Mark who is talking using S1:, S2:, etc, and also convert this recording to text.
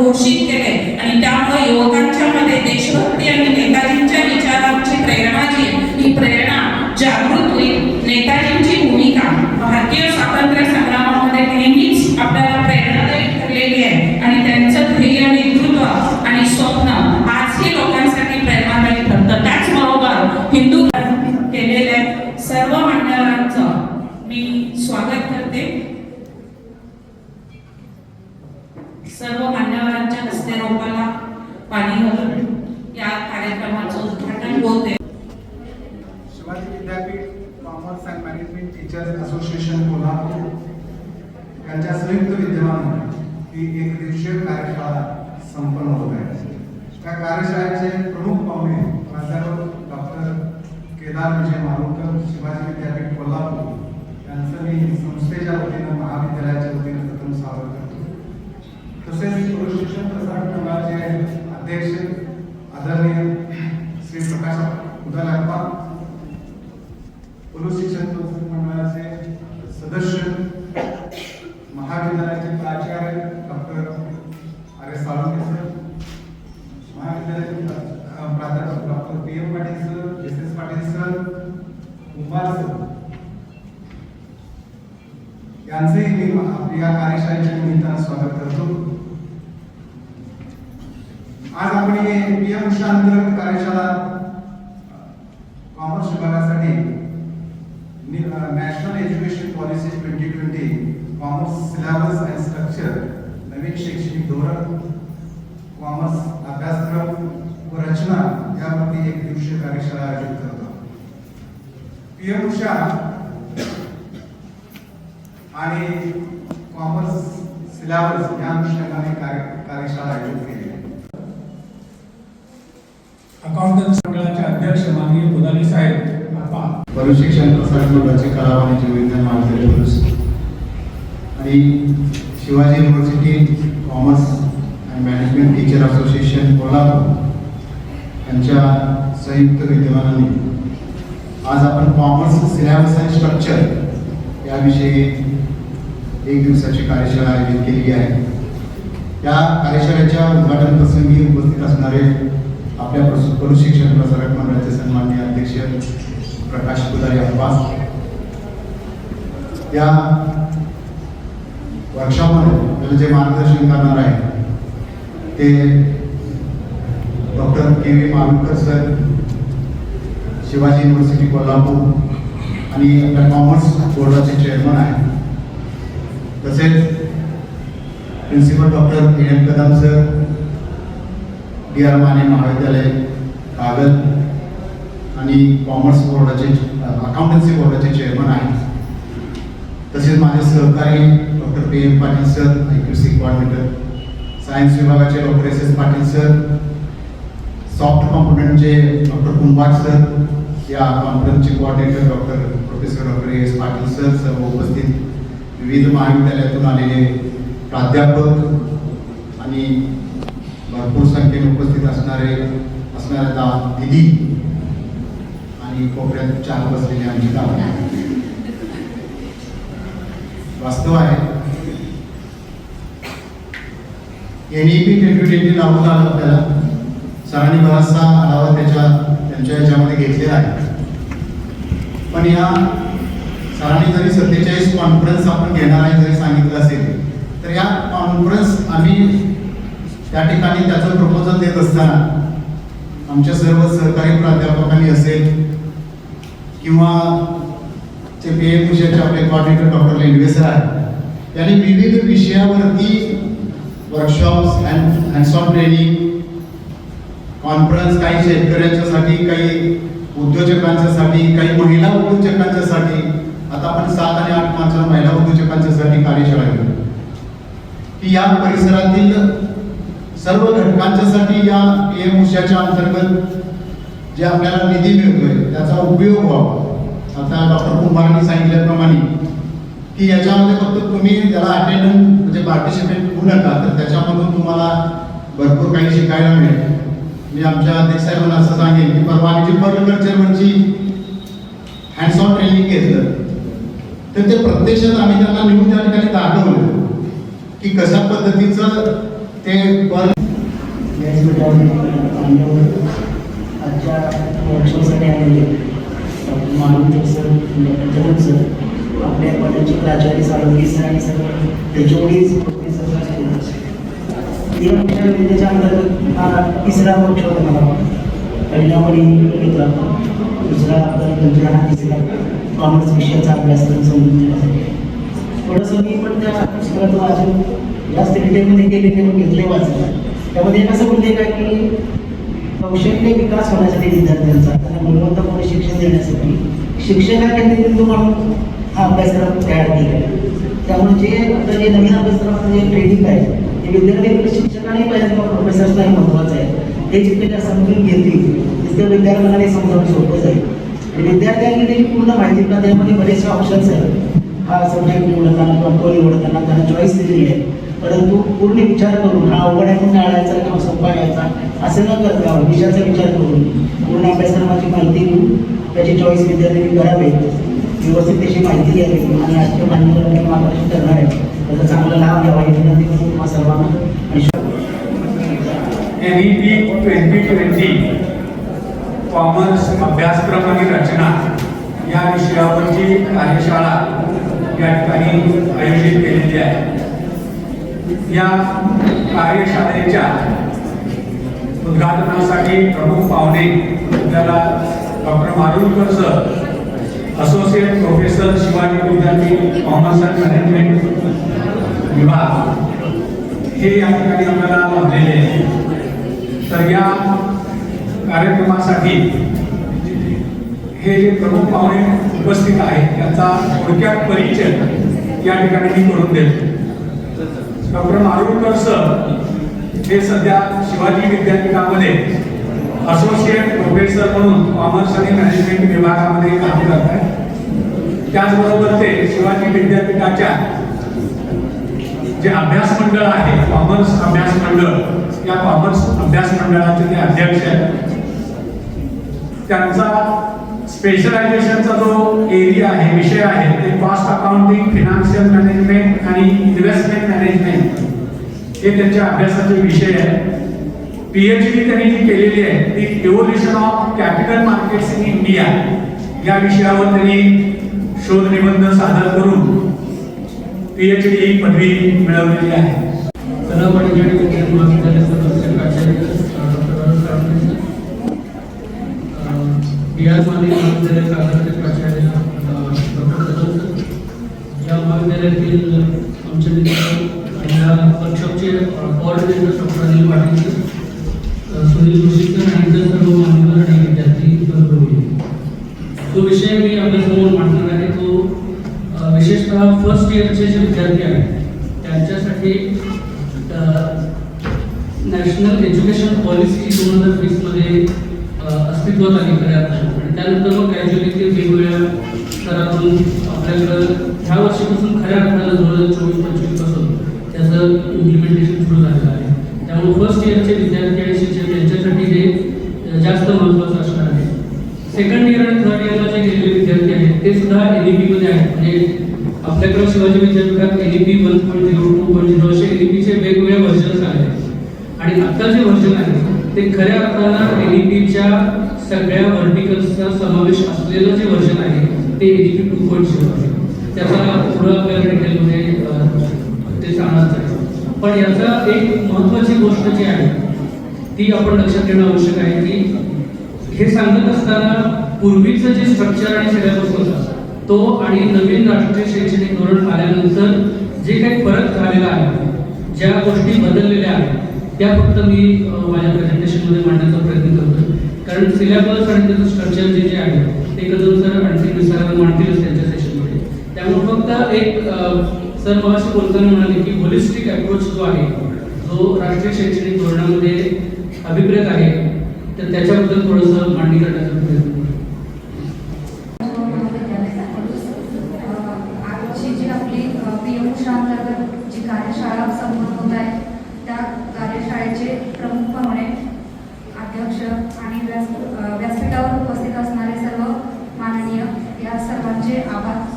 S1: घोषित केले आणि त्यामुळे युवकांच्या मध्ये देशभक्ती आणि नेताजींच्या विचारांची प्रेरणा जी आहे, ही प्रेरणा जागृत होईल नेताजींची भूमिका भारतीय स्वातंत्र्य संग्रामामध्ये नेहमीच आपल्याला प्रेरणादायी ठरलेली आहे आणि त्यांचं ध्येय नेतृत्व आणि स्वप्न आजही लोकांसाठी प्रेरणादायी ठरतं त्याचबरोबर हिंदू केलेल्या सर्व मंडळांचं मी स्वागत करते सर्व मान्यवरांच्या हस्ते रोपाला पाणी घालून या कार्यक्रमाचं उद्घाटन होते
S2: शिवाजी विद्यापीठ commerce and management teachers association Kolhapur यांच्या संयुक्त विद्यमानं ही एक दिवसीय कार्यशाळा संपन्न होत आहे. त्या कार्यशाळेचे प्रमुख पाहुणे प्राध्यापक डॉक्टर केदार विजय मालुकर शिवाजी विद्यापीठ कोल्हापूर यांचं मी संस्थेच्या वतीनं महाविद्यालयाच्या वतीनं प्रथम स्वागत करतो. तसेच प्रशिक्षण प्रसारक मंडळाचे अध्यक्ष आदरणीय श्री प्रकाश उदलाप्पा पोलीस शिक्षण संस्था मंडळाचे सदस्य महाविद्यालयाचे प्राचार्य doctor R S Salunke sir महाविद्यालयाचे प्रा- प्राध्यापक doctor P M Patil sir S S Patil sir Kumbhar sir. यांचेही मी आपल्या या कार्यशाळेच्या निमित्तानं स्वागत करतो. आज आपण हे पी एम उषा अंतर्गत कार्यशाळा कॉमर्स विभागासाठी national education policy twenty twenty commerce नवीन शैक्षणिक धोरण कॉमर्स अभ्यासक्रम व रचना यावरती एक दिवसीय कार्यशाळा आयोजित करतो. पी एम उषा आणि कॉमर्स सिलेबस या अनुषंगाने कार्य कार्यशाळा आयोजित केली आहे.
S3: अकाउंटन्स मंडळाचे अध्यक्ष माननीय मुदाली साहेब आपा
S2: शिक्षण प्रसारक मंडळाचे कला वाणिज्य विज्ञान महाविद्यालय आणि Shivaji university commerce and management teacher association Kolhapur. यांच्या संयुक्त विद्यमानाने आज आपण कॉमर्स सिलेबस अँड स्ट्रक्चर याविषयी एक दिवसाची कार्यशाळा आयोजित केलेली आहे. या कार्यशाळेच्या उद्घाटन प्रसंगी उपस्थित असणारे आपल्या प्रस- प्रशिक्षण प्रसारक मंडळाचे सन्मान्य अध्यक्ष प्रकाश पुजारी अब्बास या वर्कशॉपमध्ये म्हणजे जे मार्गदर्शन करणार आहे ते doctor K V Malukar sir Shivaji university Kolhapur आणि आपल्या कॉमर्स बोर्डाचे चेअरमन आहे तसेच principal doctor N M Kadam sir D R Mane महाविद्यालय कागल आणि कॉमर्स बोर्डाचे अकाउंटन्सी बोर्डाचे चेअरमन आहेत. तसेच माझे सहकारी doctor P M Patil sir I Q C coordinator science विभागाचे doctor S S Patil sir soft कॉम्पोनंटचे doctor Kumbhar sir या कॉन्फरन्सचे coordinator doctor professor doctor S Patil sir सर्व उपस्थित विविध महाविद्यालयातून आलेले प्राध्यापक आणि भरपूर संख्येने उपस्थित असणारे असणाऱ्या दा दिदी आणि कोपऱ्यात चार बसलेले आमची गाव वास्तव आहे एनईपी ट्वेंटी ट्वेंटी लागू झालं आपल्याला. सरांनी बराचसा आढावा त्याच्या त्यांच्या याच्यामध्ये घेतलेला आहे. पण या सरांनी जरी सत्तेचाळीस कॉन्फरन्स आपण घेणार आहे जरी सांगितलं असेल तर या कॉन्फरन्स आम्ही त्या ठिकाणी त्याचं प्रपोजल देत असताना आमच्या सर्व सहकारी प्राध्यापकांनी असेल किंवा जे पी एम विषयाचे आपले कॉर्डिनेटर डॉक्टर लेंडवे सर आहेत त्यांनी विविध विषयावरती workshops and hands on training conference काही शेतकऱ्यांच्यासाठी काही उद्योजकांच्यासाठी काही महिला उद्योजकांच्यासाठी. आता आपण सात आणि आठ मार्चला महिला उद्योजकांच्यासाठी कार्यशाळा घेऊ. की या परिसरातील सर्व घटकांच्यासाठी या पी एम उषाच्या अंतर्गत जे आपल्याला निधी मिळतोय त्याचा उपयोग व्हावा. आता डॉक्टर कुंभारांनी सांगितल्याप्रमाणे की याच्यामध्ये फक्त तुम्ही त्याला अटेंडन्स म्हणजे पार्टिसिपेट होऊ नका तर त्याच्यामधून तुम्हाला भरपूर काही शिकायला मिळेल. मी आमच्या अध्यक्ष साहेबांना असं सांगेन की परवा आम्ही जी पर्लकल्चरवरची हँड्स ऑन ट्रेनिंग घेतलं. तर ते प्रत्यक्षात आम्ही त्यांना नेऊन त्या ठिकाणी दाखवलं की कशा पद्धतीचं ते वर
S4: आजच्या वर्कशॉपसाठी आलेले मानव सर जनक सर आपल्या कॉलेजचे प्राचार्य साळुंगी आणि सगळं त्याच्यावरच अंतर्गत हा तिसरा वर्कशॉप आहे मला पहिल्यामध्ये मित्र दुसरा आपला दुसरा म्हणजे हा तिसरा. कॉमर्स विषयाचा अभ्यासक्रम समजून घेण्यासाठी. थोडंसं मी पण त्या पुस्तकात वाचून जास्त डिटेलमध्ये गेले ते घेतले वाचलं त्यामध्ये एक असं उल्लेख का की कौशल्य विकास होण्यासाठी विद्यार्थ्यांचा त्यांना गुणवत्तापूर्ण शिक्षण देण्यासाठी शिक्षणा बिंदू म्हणून हा अभ्यासक्रम तयार केला. आहे त्यामुळे जे आता जे नवीन अभ्यासक्रमाचं जे ट्रेनिंग आहे ते विद्यार्थी शिक्षकांनी पाहिजे किंवा प्रोफेसर्सलाही महत्त्वाचं आहे. ते जितके त्या समजून घेतील. तिथे विद्यार्थ्यांना ते समजावून सोपं जाईल आणि विद्यार्थ्यांनी त्याची पूर्ण माहिती पण त्यामध्ये बरेचसे ऑप्शन्स आहेत. हा सब्जेक्ट निवडताना किंवा तो निवडताना त्यांना चॉईस दिलेली आहे. परंतु पूर्ण विचार करून हा अवघड आहे टाळायचा किंवा सोपा यायचा असं न करता विषयाचा विचार करून पूर्ण अभ्यासक्रमाची माहिती घेऊन त्याची चॉईस विद्यार्थ्यांनी करावी. व्यवस्थित त्याची माहिती घ्यावी आणि आजच्या मान्यवरांनी मार्गदर्शन करणार आहे. त्याचा चांगला लाभ घ्यावा ही विनंती करून तुम्हा सर्वांना
S3: N E P twenty twenty commerce अभ्यासक्रम आणि रचना या विषयावरची कार्यशाळा या ठिकाणी आयोजित केलेली आहे. या कार्यशाळेच्या उद्घाटनासाठी प्रमुख पाहुणे आपल्याला doctor Marulkar sir associate professor Shivaji विद्यापीठ कॉमर्स अँड मॅनेजमेंट विभाग हे या ठिकाणी आपल्याला लाभलेले तर या कार्यक्रमासाठी हे जे प्रमुख पाहुणे उपस्थित आहेत त्यांचा थोडक्यात परिचय या ठिकाणी मी करून देतो. डॉक्टर मारुळकर सर हे सध्या शिवाजी विद्यापीठामध्ये असोसिएट प्रोफेसर म्हणून कॉमर्स आणि मॅनेजमेंट विभागामध्ये काम करत आहेत त्याचबरोबर ते शिवाजी विद्यापीठाच्या जे अभ्यास मंडळ आहे कॉमर्स अभ्यास मंडळ या कॉमर्स अभ्यास मंडळाचे ते अध्यक्ष आहेत त्यांचा स्पेशलायझेशनचा जो एरिया आहे विषय आहे ते कॉस्ट अकाउंटिंग फिनान्शियल मॅनेजमेंट आणि इन्व्हेस्टमेंट मॅनेजमेंट हे त्यांच्या अभ्यासाचे विषय आहे पीएचडी त्यांनी जी केलेली आहे ती evolution of capital markets in India या विषयावर त्यांनी शोध निबंध सादर करून पीएच ही पदवी मिळवलेली आहे.
S5: महाविद्यालयाचे प्राचार्य महाविद्यालय प्राचार्य या महाविद्यालयातील आमचे या वर्कशॉपचे कोऑर्डिनेटर डॉक्टर अनिल पाटील सुनील जोशीकर आणि इतर सर्व मान्यवर आणि विद्यार्थी तो विषय मी आपल्या अ, फर्स्ट इयरचे जे विद्यार्थी आहेत त्यांच्यासाठी नॅशनल एज्युकेशन पॉलिसी दोन हजार वीसमध्ये अस्तित्वात आली खऱ्या आणि त्यानंतर मग ग्रॅज्युअली ते वेगवेगळ्या स्तरातून आपल्याकडं ह्या वर्षीपासून खऱ्या अर्थानं दोन हजार चोवीस पंचवीसपासून त्याचं इम्प्लिमेंटेशन सुरू झालेलं आहे. त्यामुळे फर्स्ट इयरचे विद्यार्थी आणि शिक्षक यांच्यासाठी हे जास्त महत्त्वाचं सेकंड इयर आणि थर्ड इयरला जे गेलेले विद्यार्थी आहेत ते सुद्धा एन ई मध्ये आहेत. म्हणजे आपल्याकडे शिवाजी विद्यापीठात N one point zero two point zero असे एन वेगवेगळे व्हर्जन्स आहेत. आणि आता जे व्हर्जन आहे ते खऱ्या अर्थानं एन ई पीच्या सगळ्या व्हर्टिकल्सचा समावेश असलेलं जे व्हर्जन आहे ते N E P two point zero आहे. त्याचा पुढं आपल्याला डिटेलमध्ये ते सांगणार आहे. पण याचा एक महत्त्वाची गोष्ट जी आहे ती आपण लक्षात घेणं आवश्यक आहे की हे सांगत असताना पूर्वीचं जे स्ट्रक्चर आणि सिलेबस होता तो आणि नवीन राष्ट्रीय शैक्षणिक धोरण आल्यानंतर जे काही फरक झालेला आहे ज्या गोष्टी बदललेल्या आहेत त्या फक्त मी माझ्या प्रेझेंटेशनमध्ये मांडण्याचा प्रयत्न करतो कारण सिलेबस आणि त्याचं स्ट्रक्चर जे जे आहे ते कदम सर आणखी विस्तारानं मांडतीलच त्यांच्या सेशनमध्ये त्यामुळे फक्त एक सर मगाशी बोलताना म्हणाले की होलिस्टिक अप्रोच जो आहे जो राष्ट्रीय शैक्षणिक धोरणामध्ये अभिप्रेत आहे तर त्याच्याबद्दल थोडंसं मांडणी करण्याचा प्रयत्न
S6: आजची जी आपली जी कार्यशाळा होत आहे त्या कार्यशाळेचे अध्यक्ष आणि व्यासपीठावर उपस्थित असणारे सर्व माननीय या सर्वांचे आभार.